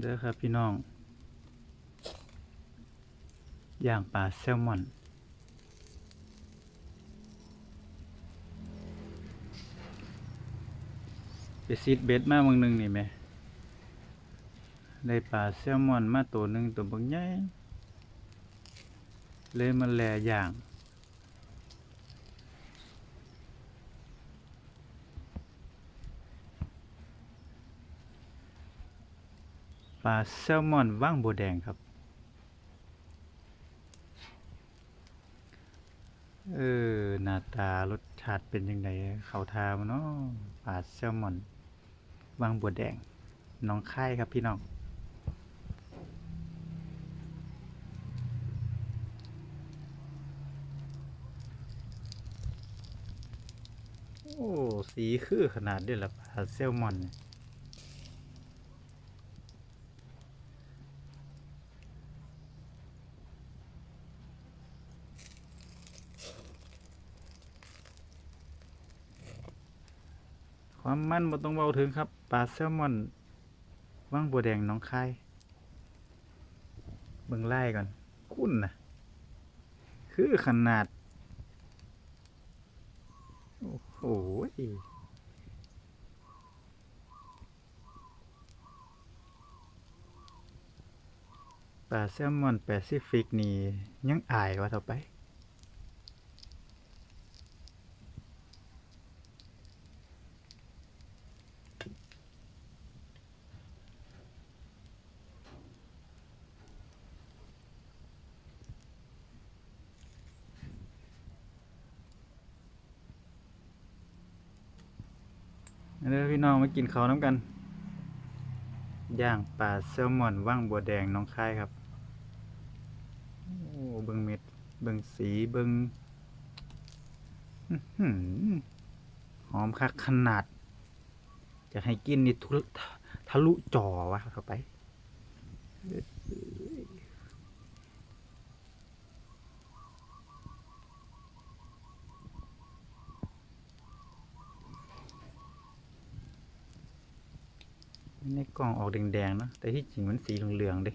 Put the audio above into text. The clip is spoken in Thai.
เด้อครับพี่น้องย่างปลาแซลมอนไปซีดเบ็ดมาบางหนึงนี่แหม่ได้ปลาแซลมอนมาตัวหนึ่งตัวบักใหญ่เลยมาแลย่าง ปลาแซลมอนว่างบัวแดงครับ เออ หน้าตารสชาติเป็นยังไงเขาทามเนาะปลาแซลมอนว่างบัวแดง น้องค่ายครับพี่น้องโอ้ สีคือขนาดเด้อละปลาแซลมอนเนี่ย ความมั่นบ่ต้องเบาถึงครับปลาแซลมอนว่างบัวแดงน้องคายเบิ่งไล่ก่อนคุ้นนะคือขนาด โอ้โหปลาแซลมอนแปซิฟิกนี่ยังอายว่าเท่าไป เด้อพี่น้องมากินข้าวน้ำกัน ย่างปลาแซลมอนว่างบัวแดงน้องคายครับโอ้เบิงเม็ด เบิงสีเบิงหอมคักขนาด จะให้กินนี่ทุทะทะลุจอวะเข้าไป ในกล่องออกแดงๆเนะแต่ที่จริงมันสีเหลืองๆเด้